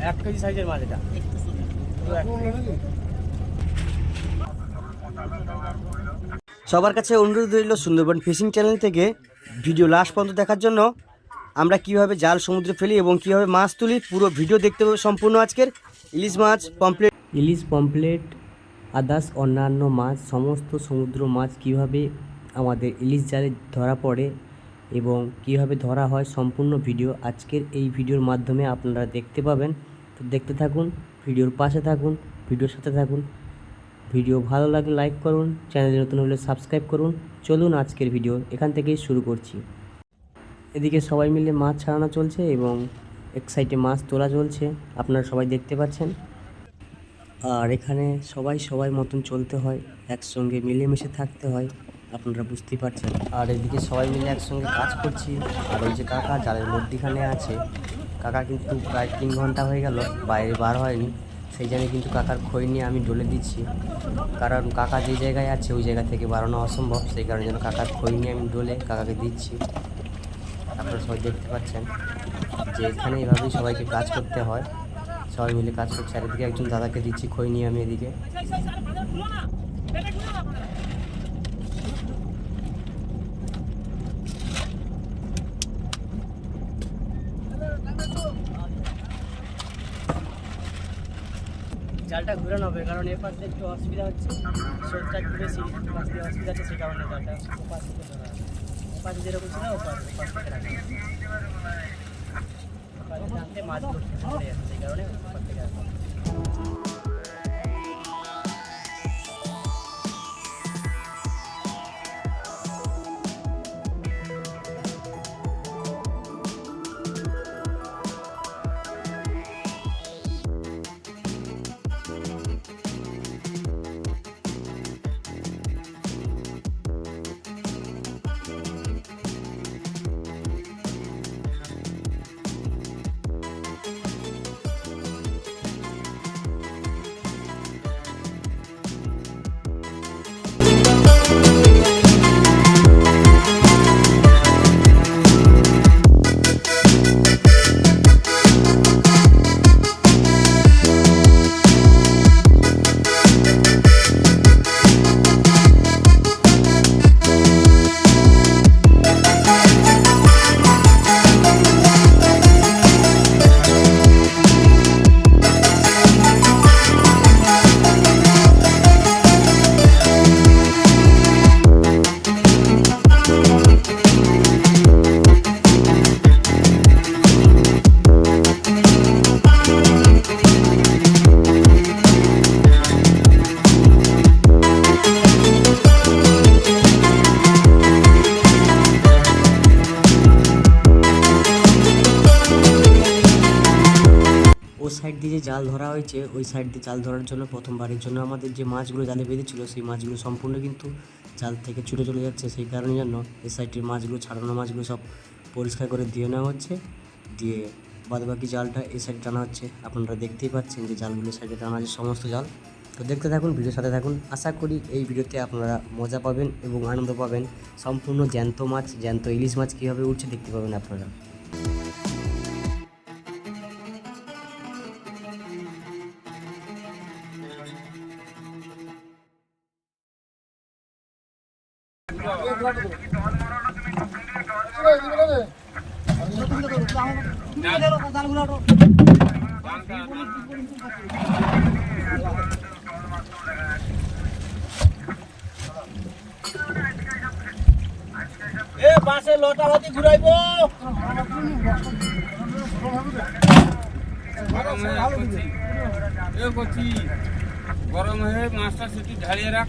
এক কেজি সাইজের মাছ এটা। সবার কাছে অনুরোধ রইল সুন্দরবন ফিশিং চ্যানেল থেকে ভিডিও লাস্ট পর্যন্ত দেখার জন্য আমরা কীভাবে জাল সমুদ্রে ফেলি এবং কীভাবে মাছ তুলি পুরো ভিডিও দেখতে হবে সম্পূর্ণ আজকের ইলিশ মাছ পমপ্লেট ইলিশ পমপ্লেট আদার্স অন্যান্য মাছ সমস্ত সমুদ্র মাছ কীভাবে আমাদের ইলিশ জালে ধরা পড়ে এবং কীভাবে ধরা হয় সম্পূর্ণ ভিডিও আজকের এই ভিডিওর মাধ্যমে আপনারা দেখতে পাবেন। তো দেখতে থাকুন, ভিডিওর পাশে থাকুন, ভিডিওর সাথে থাকুন। ভিডিও ভালো লাগলে লাইক করুন, চ্যানেলে নতুন হলে সাবস্ক্রাইব করুন। চলুন আজকের ভিডিও এখান থেকেই শুরু করছি। এদিকে সবাই মিলে মাছ ছাড়ানো চলছে এবং এক সাইডে মাছ তোলা চলছে, আপনারা সবাই দেখতে পাচ্ছেন। আর এখানে সবাই সবাই মতন চলতে হয়, একসঙ্গে মিলেমিশে থাকতে হয়। আপনারা বুঝতেই পারছেন। আর এদিকে সবাই মিলে একসঙ্গে কাজ করছি। আর ওই যে কাকা জালের মধ্যিখানে আছে, কাকা কিন্তু প্রায় তিন ঘণ্টা হয়ে গেল, বাইরে বার হয়নি। সেই জন্য কিন্তু কাকার খই নিয়ে আমি ডলে দিচ্ছি। কারণ কাকা যে জায়গায় আছে, ওই জায়গা থেকে বাড়ানো অসম্ভব। সেই কারণে যেন কাকার খই নিয়ে আমি ডলে কাকাকে দিচ্ছি। আপনারা সবাই দেখতে পাচ্ছেন যে এখানে এভাবেই সবাইকে কাজ করতে হয়। সবাই মিলে কাজ করছে। আর এদিকে একজন দাদাকে দিচ্ছি খই নিয়ে আমি এদিকে। জালটা ঘুরানো হবে, কারণ এ পাশে একটু অসুবিধা হচ্ছে স্রোতটা একটু বেশি পাশ অসুবিধা আছে সেই কারণে জালটা ও পাশ থেকে ধরা হবে। পাশে যেরকম ছিল ও পাশ থেকে রাখা হবে। মাছ ধরতে সেই কারণে হয়েছে, ওই সাইড দিয়ে জাল ধরার জন্য, প্রথমবারের জন্য আমাদের যে মাছগুলো জালে বেঁধেছিল সেই মাছগুলো সম্পূর্ণ কিন্তু জাল থেকে ছুটে চলে যাচ্ছে। সেই কারণে জন্য এই সাইডের মাছগুলো, ছাড়ানো মাছগুলো সব পরিষ্কার করে দিয়ে নেওয়া হচ্ছে। দিয়ে বাদবাকি জালটা এই সাইডে টানা হচ্ছে। আপনারা দেখতেই পাচ্ছেন যে জালগুলো সাইডে টানা আছে, সমস্ত জাল। তো দেখতে থাকুন, ভিডিওর সাথে থাকুন। আশা করি এই ভিডিওতে আপনারা মজা পাবেন এবং আনন্দ পাবেন। সম্পূর্ণ জ্যান্ত মাছ, জ্যান্ত ইলিশ মাছ কীভাবে উঠছে দেখতে পাবেন আপনারা। এ পাশে লটা হাতি ঘুরাইব। গরম হয়ে মাছটা সেটি ঢালিয়ে রাখ।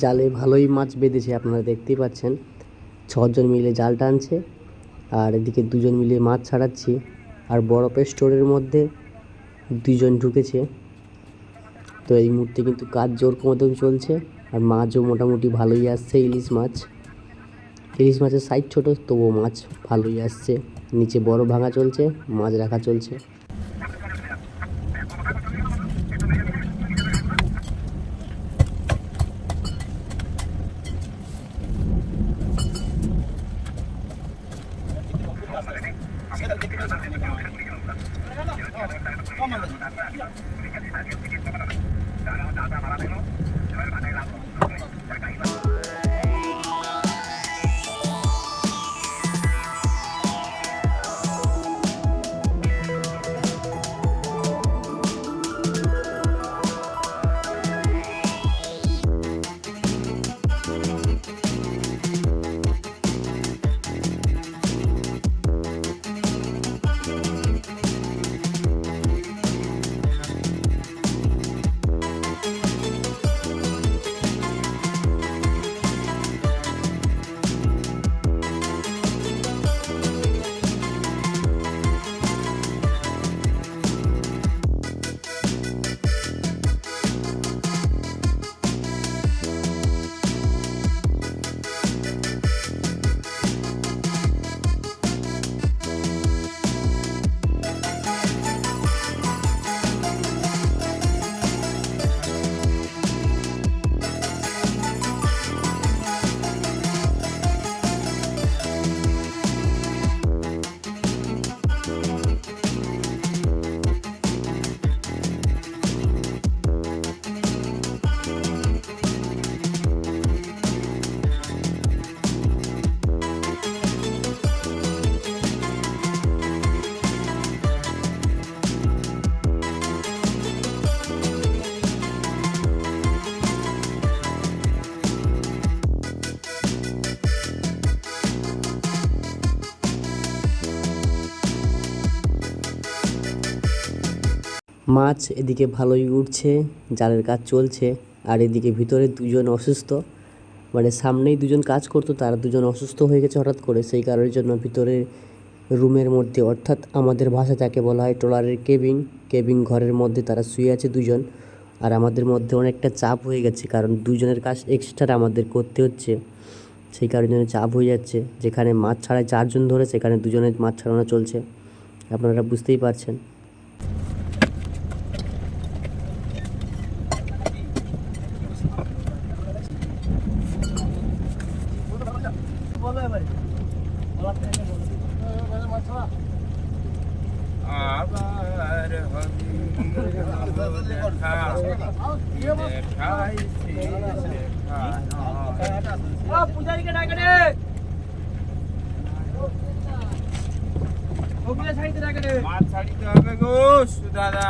জালে ভালোই মাছ বেঁধেছে, আপনারা দেখতেই পাচ্ছেন। ছজন মিলে জাল টানছে, আর এদিকে দুজন মিলে মাছ ছাড়াচ্ছি। আর বরফের স্টোরের মধ্যে দুজন ঢুকেছে। তো এই মুহূর্তে কিন্তু কাজ জোর মতন চলছে, আর মাছও মোটামুটি ভালোই আসছে, ইলিশ মাছ। ইলিশ মাছের সাইজ ছোটো, তবুও মাছ ভালোই আসছে। নিচে বড় ভাঙা চলছে মাছ রাখা চলছে। মাছ এদিকে ভালোই উঠছে জালের কাজ চলছে, আর এদিকে ভিতরে দুজন অসুস্থ। মানে সামনেই দুজন কাজ করতো, তারা দুজন অসুস্থ হয়ে গেছে হঠাৎ করে। সেই কারণের জন্য ভিতরে রুমের মধ্যে, অর্থাৎ আমাদের ভাষা যাকে বলা হয় ট্রলারের কেবিন। কেবিন ঘরের মধ্যে তারা শুয়ে আছে দুজন। আর আমাদের মধ্যে অনেকটা চাপ হয়ে গেছে, কারণ দুজনের কাজ এক্সট্রা আমাদের করতে হচ্ছে। সেই কারণে চাপ হয়ে যাচ্ছে। যেখানে মাছ ছাড়ায় চারজন ধরে সেখানে দুজনের মাছ ছাড়ানো চলছে। আপনারা বুঝতেই পারছেন বলো এবারে বলার টাইমে বলো আবার হবি দেখা দেখাইছি দেখানো। পূজারীকে ডাকে রে ওগুলো মাছ ছাড়িতে হবে গো সুদাদা।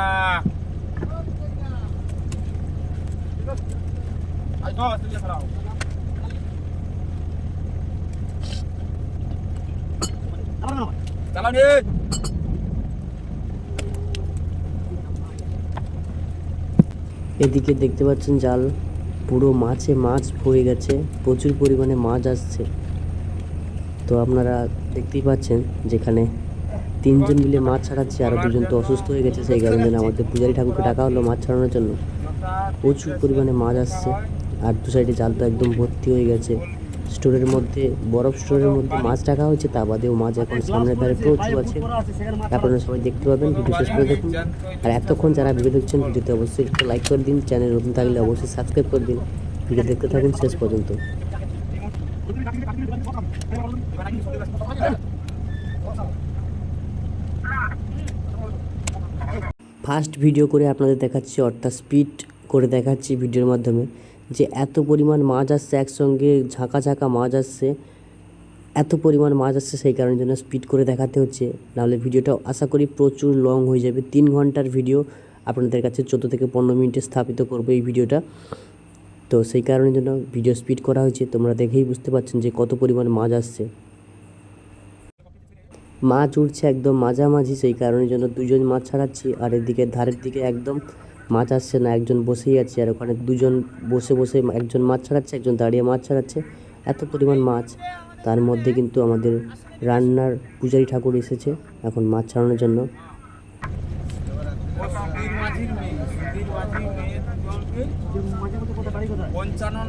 চালান। রে এদিকে দেখতে পাচ্ছেন জাল পুরো মাছে মাছ হয়ে গেছে প্রচুর পরিমাণে মাছ আসছে। তো আপনারা দেখতেই পাচ্ছেন যেখানে তিনজন মিলে মাছ ছাড়াচ্ছে, আর দুজন তো অসুস্থ হয়ে গেছে, সেই কারণে আমাদের পূজারি ঠাকুরকে ডাকা হলো মাছ ছাড়ানোর জন্য। প্রচুর পরিমাণে মাছ আসছে, আর দু সাইডে জাল তো একদম ভর্তি হয়ে গেছে। স্টোরের মধ্যে, বরফ স্টোরের মধ্যে মাছ রাখা হয়েছে, তা বাদেও মাছ এখন সামনের ধারে প্রচুর আছে। আপনারা সবাই দেখতে পাবেন, ভিডিও শেষ করে দেখুন। আর এতক্ষণ যারা ভিডিও দেখছেন, ভিডিওতে অবশ্যই একটু লাইক করে দিন চ্যানেল নতুন থাকলে অবশ্যই সাবস্ক্রাইব করে দিন। ভিডিও দেখতে থাকুন শেষ পর্যন্ত। ফার্স্ট ভিডিও করে আপনাদের দেখাচ্ছি, অর্থাৎ স্পিড করে দেখাচ্ছি ভিডিওর মাধ্যমে, যে এত পরিমাণ মাছ আসছে, একসঙ্গে ঝাঁকা ঝাঁকা মাছ আসছে, এত পরিমাণ মাছ আসছে, সেই কারণের জন্য স্পিড করে দেখাতে হচ্ছে। নাহলে ভিডিওটা আশা করি প্রচুর লং হয়ে যাবে। তিন ঘণ্টার ভিডিও আপনাদের কাছে চোদ্দ থেকে পনেরো মিনিটে স্থাপিত করব এই ভিডিওটা। তো সেই কারণের জন্য ভিডিও স্পিড করা হয়েছে। তোমরা দেখেই বুঝতে পারছেন যে কত পরিমাণ মাছ আসছে। মাছ উঠছে একদম মাঝামাঝি সেই কারণের জন্য দুজন মাছ ছাড়াচ্ছি। আর এদিকে ধারের দিকে একদম মাছ আসছে না একজন বসেই আছে। আর ওখানে দুজন বসে বসে একজন মাছ ছাড়াচ্ছে একজন দাঁড়িয়ে মাছ ছাড়াচ্ছে। এত পরিমাণ মাছ। তার মধ্যে কিন্তু আমাদের রান্নার পূজারি ঠাকুর এসেছে এখন মাছ ছাড়ানোর জন্য। পঞ্চানন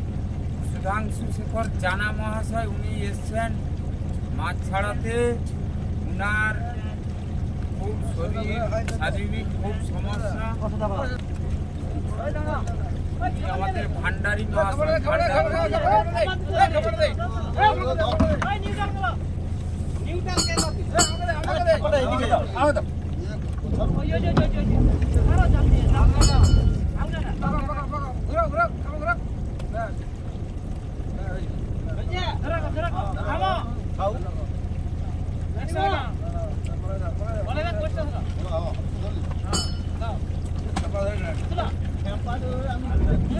সুধাংশু শেখর জানা মহাশয় উনি এসছেন মাছ ছাড়াতে উনার খুব শরীর শারীরিক খুব সমস্যা আমাদের ভান্ডারী মহাশয় ভান্ডারী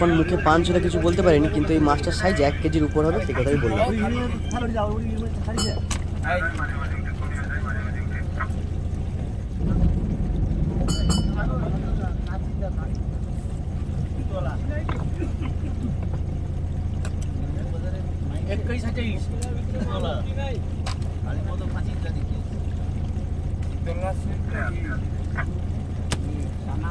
তখন মুখে পান ছিল কিছু বলতে পারিনি, কিন্তু এই মাছটার সাইজ এক কেজির উপর হবে সে কথাই বললাম। শিল্পী জানা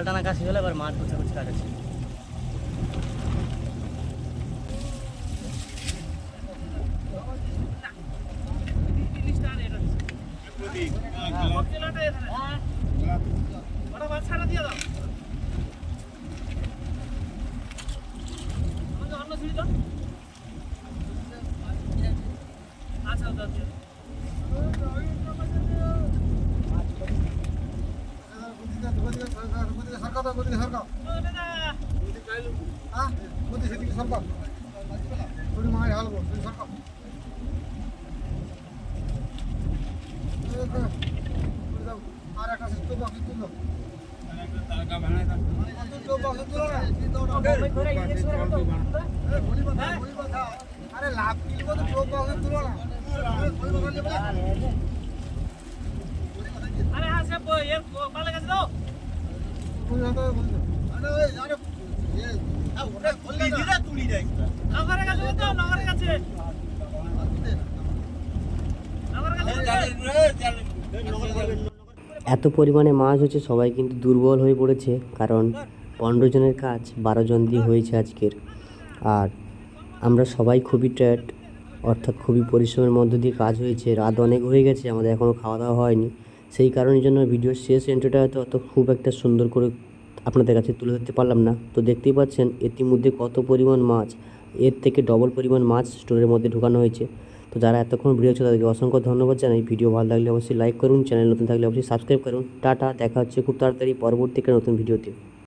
জাল টানা কাজ হয়ে গেলো এবার মাছ করতে করতে কাজ আছে এত পরিমাণে মাছ হচ্ছে সবাই কিন্তু দুর্বল হয়ে পড়েছে কারণ পনেরো জনের কাজ বারো জন দিয়ে হয়েছে আজকের। আর আমরা সবাই খুবই টায়ার্ড অর্থাৎ খুবই পরিশ্রমের মধ্য দিয়ে কাজ হয়েছে। রাত অনেক হয়ে গেছে, আমাদের এখনও খাওয়া দাওয়া হয়নি। সেই কারণের জন্য ভিডিওর শেষ এন্ট্রিটা হয়তো অত খুব একটা সুন্দর করে আপনাদের কাছে তুলে ধরতে পারলাম না। তো দেখতেই পাচ্ছেন, ইতিমধ্যে কত পরিমাণ মাছ, এর থেকে ডবল পরিমাণ মাছ স্টোরের মধ্যে ঢুকানো হয়েছে। তো যারা এতক্ষণ ভিডিও হচ্ছে তাদেরকে অসংখ্য ধন্যবাদ জানাই। ভিডিও ভালো লাগলে অবশ্যই লাইক করুন চ্যানেল নতুন থাকলে অবশ্যই সাবস্ক্রাইব করুন। টাটা, দেখা হচ্ছে খুব তাড়াতাড়ি পরবর্তী একটা নতুন ভিডিওতে